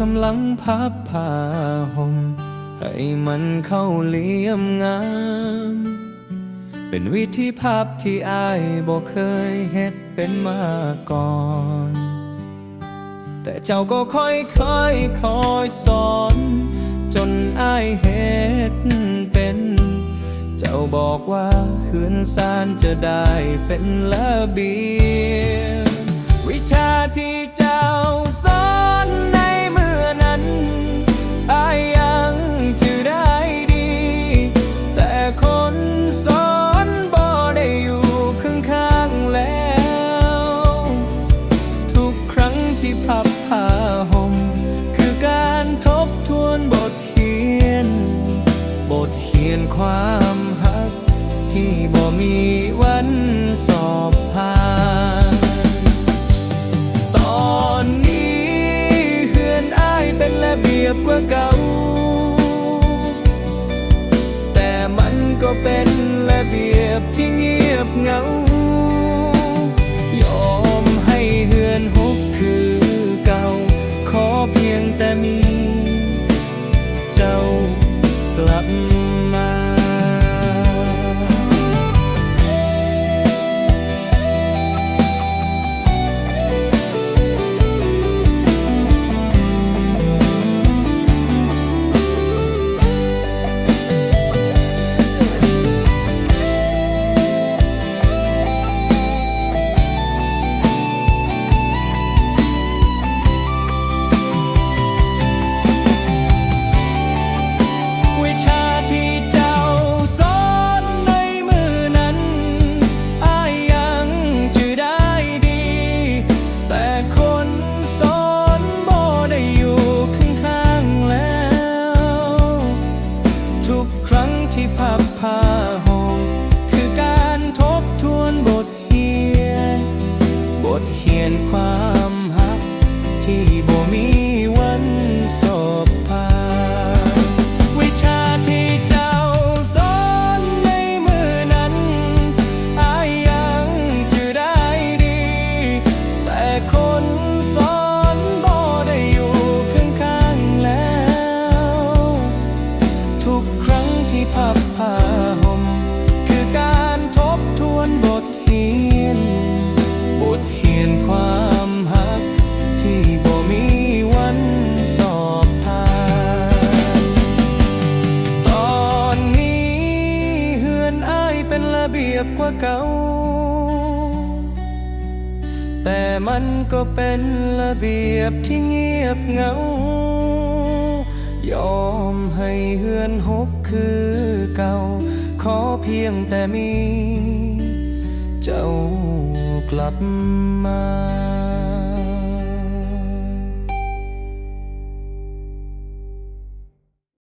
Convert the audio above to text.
กำลังพับผ้าห่มให้มันเข้าเลี่ยมงาม เป็นวิธีภาพที่อายบอกเคยเฮ็ดเป็นมาก่อน แต่เจ้าก็ค่อยค่อยคอยสอน จนอายเฮ็ดเป็น เจ้าบอกว่าเฮือนซานจะได้เป็นระเบียบ ความหัก ที่บ่มีวันสอบผ่านตอนนี้เฮือนอ้ายเป็นระเบียบกว่าเก่า แต่มันก็เป็นระเบียบที่ ที่พับผ้าห่มคือการทบทวนบทเรียน บทเรียนความ ระเบียบกว่าเก่า แต่มันก็เป็นระเบียบที่เงียบเหงา ยอมให้เฮือนหกคือเก่า ขอเพียงแต่มี เจ้ากลับมา